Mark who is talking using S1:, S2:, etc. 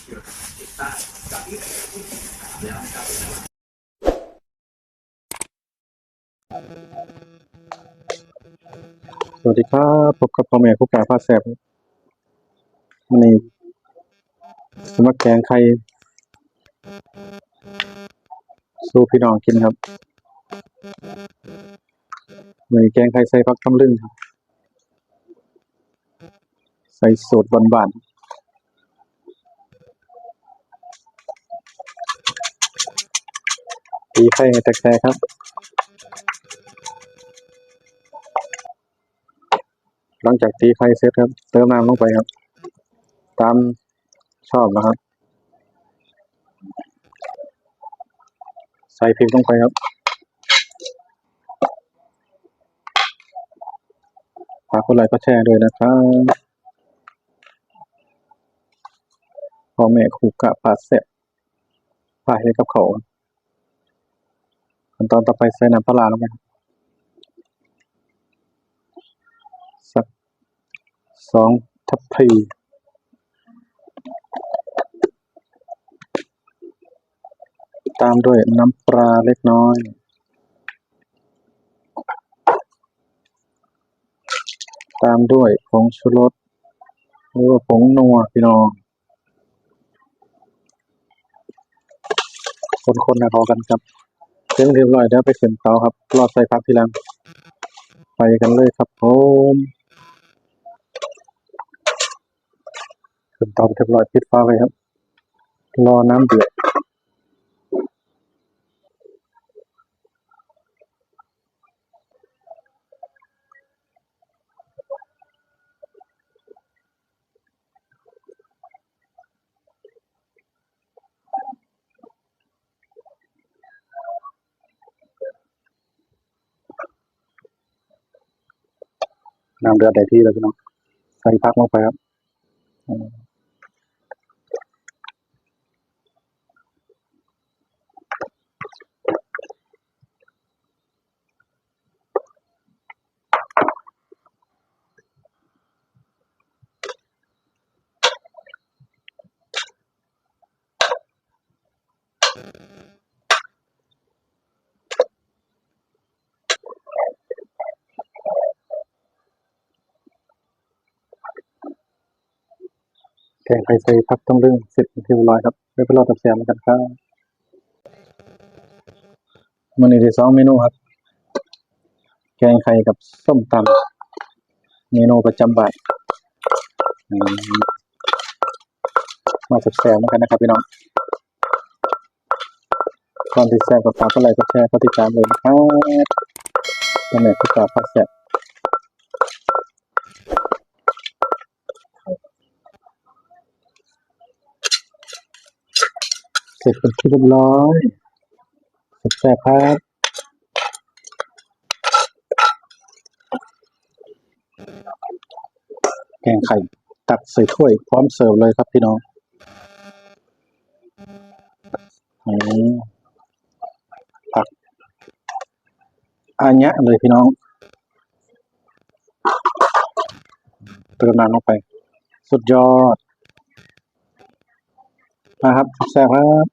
S1: สวัสดีครับพบกับพ่อแม่ผู้กาพาแซบวันนี้สมักแกงไข่สู้พี่น้องกินครับในแกงไข่ใส่ฟักตำลึงครับ ใส่สูตรบานๆ ตีไข่แตกๆครับ หลังจากตีไข่เสร็จครับ เติมน้ำลงไปครับ ตามชอบนะครับ ใส่พริกลงไปครับฝากคนไลค์ก็แชร์ด้วยนะครับพ่อแม่ครูกะปาดแสบปาดให้กับเขา ขั้นตอนต่อไปใส่น้ำปลาลงไปสักสองทัพพีตามด้วยน้ำปลาเล็กน้อยตามด้วยผงชูรสหรือว่าผงนัวพี่น้องคนๆนะพอกันครับ เสร็จเรียบร้อยแล้วไปขึ้นเตาครับ รอใส่พักทีหลัง ไปกันเลยครับผมขึ้นเตาเรียบร้อยปิดฟ้าไว้ครับ รอน้ำเดือด น้ำเดือดได้ที่แล้วพี่น้องใส่พักลงไปครับ อืมแกงไข่ใส่พักต้องเรื่องสร็จเป็นที่เรียบร้อยครับเดี๋ยวไปรอตับแซมกันครับมันนี้ได้สองเมนูครับ แกงไข่กับส้มตำเมนูประจำบ้านอืมาตับแซมกันนะครับพี่น้องก่อนที่แซมกับฝากก็ไลค์ก็แชร์ก็ติดตามเลยนะครับพ่อแม่ผู้กาพาแซบ เสร็จเป็นที่เรียบร้อยสุดแซ่บครับแกงไข่ ตักใส่ถ้วยพร้อมเสิร์ฟเลยครับพี่น้องอืมผักอันเนี้ยเลยพี่น้องเติมน้ำลงไป สุดยอด มาครับแซ่บครับ